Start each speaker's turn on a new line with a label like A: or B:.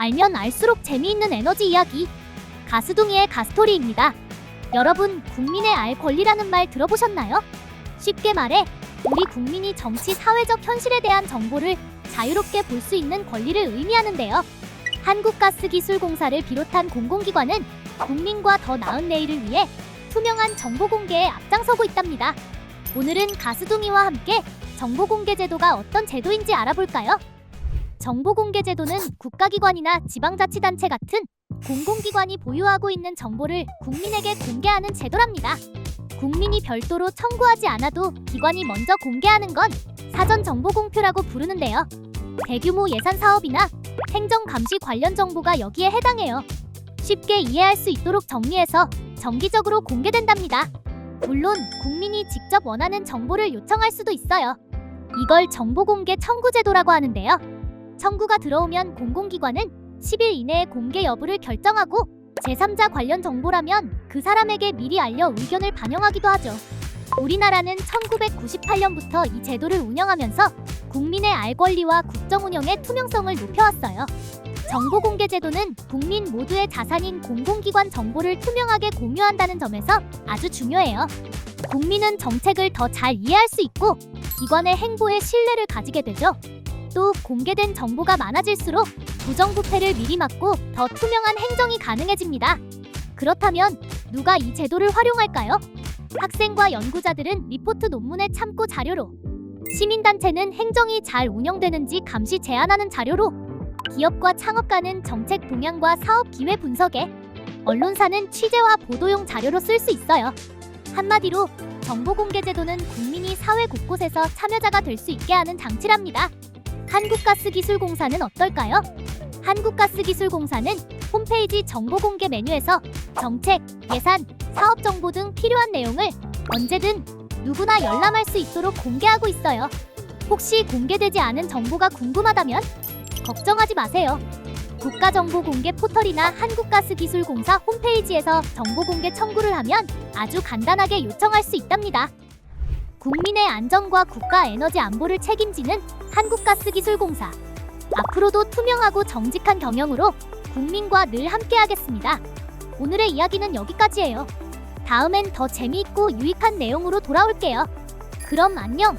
A: 알면 알수록 재미있는 에너지 이야기. 가스둥이의 가스토리입니다. 여러분, 국민의 알 권리라는 말 들어보셨나요? 쉽게 말해, 우리 국민이 정치 사회적 현실에 대한 정보를 자유롭게 볼 수 있는 권리를 의미하는데요. 한국가스기술공사를 비롯한 공공기관은 국민과 더 나은 내일을 위해 투명한 정보 공개에 앞장서고 있답니다. 오늘은 가스둥이와 함께 정보 공개 제도가 어떤 제도인지 알아볼까요? 정보 공개 제도는 국가기관이나 지방자치단체 같은 공공기관이 보유하고 있는 정보를 국민에게 공개하는 제도랍니다. 국민이 별도로 청구하지 않아도 기관이 먼저 공개하는 건 사전 정보 공표라고 부르는데요. 대규모 예산 사업이나 행정 감시 관련 정보가 여기에 해당해요. 쉽게 이해할 수 있도록 정리해서 정기적으로 공개된답니다. 물론 국민이 직접 원하는 정보를 요청할 수도 있어요. 이걸 정보공개 청구제도라고 하는데요. 청구가 들어오면 공공기관은 10일 이내에 공개 여부를 결정하고 제3자 관련 정보라면 그 사람에게 미리 알려 의견을 반영하기도 하죠. 우리나라는 1998년부터 이 제도를 운영하면서 국민의 알 권리와 국정 운영의 투명성을 높여왔어요. 정보 공개 제도는 국민 모두의 자산인 공공기관 정보를 투명하게 공유한다는 점에서 아주 중요해요. 국민은 정책을 더 잘 이해할 수 있고 기관의 행보에 신뢰를 가지게 되죠. 또 공개된 정보가 많아질수록 부정부패를 미리 막고 더 투명한 행정이 가능해집니다. 그렇다면 누가 이 제도를 활용할까요? 학생과 연구자들은 리포트 논문의 참고 자료로, 시민단체는 행정이 잘 운영되는지 감시 제안하는 자료로, 기업과 창업가는 정책 동향과 사업 기회 분석에, 언론사는 취재와 보도용 자료로 쓸 수 있어요. 한마디로 정보공개제도는 국민이 사회 곳곳에서 참여자가 될 수 있게 하는 장치랍니다. 한국가스기술공사는 어떨까요? 한국가스기술공사는 홈페이지 정보 공개 메뉴에서 정책, 예산, 사업 정보 등 필요한 내용을 언제든 누구나 열람할 수 있도록 공개하고 있어요. 혹시 공개되지 않은 정보가 궁금하다면 걱정하지 마세요. 국가정보공개 포털이나 한국가스기술공사 홈페이지에서 정보공개 청구를 하면 아주 간단하게 요청할 수 있답니다. 국민의 안전과 국가 에너지 안보를 책임지는 한국가스기술공사. 앞으로도 투명하고 정직한 경영으로 국민과 늘 함께하겠습니다. 오늘의 이야기는 여기까지예요. 다음엔 더 재미있고 유익한 내용으로 돌아올게요. 그럼 안녕!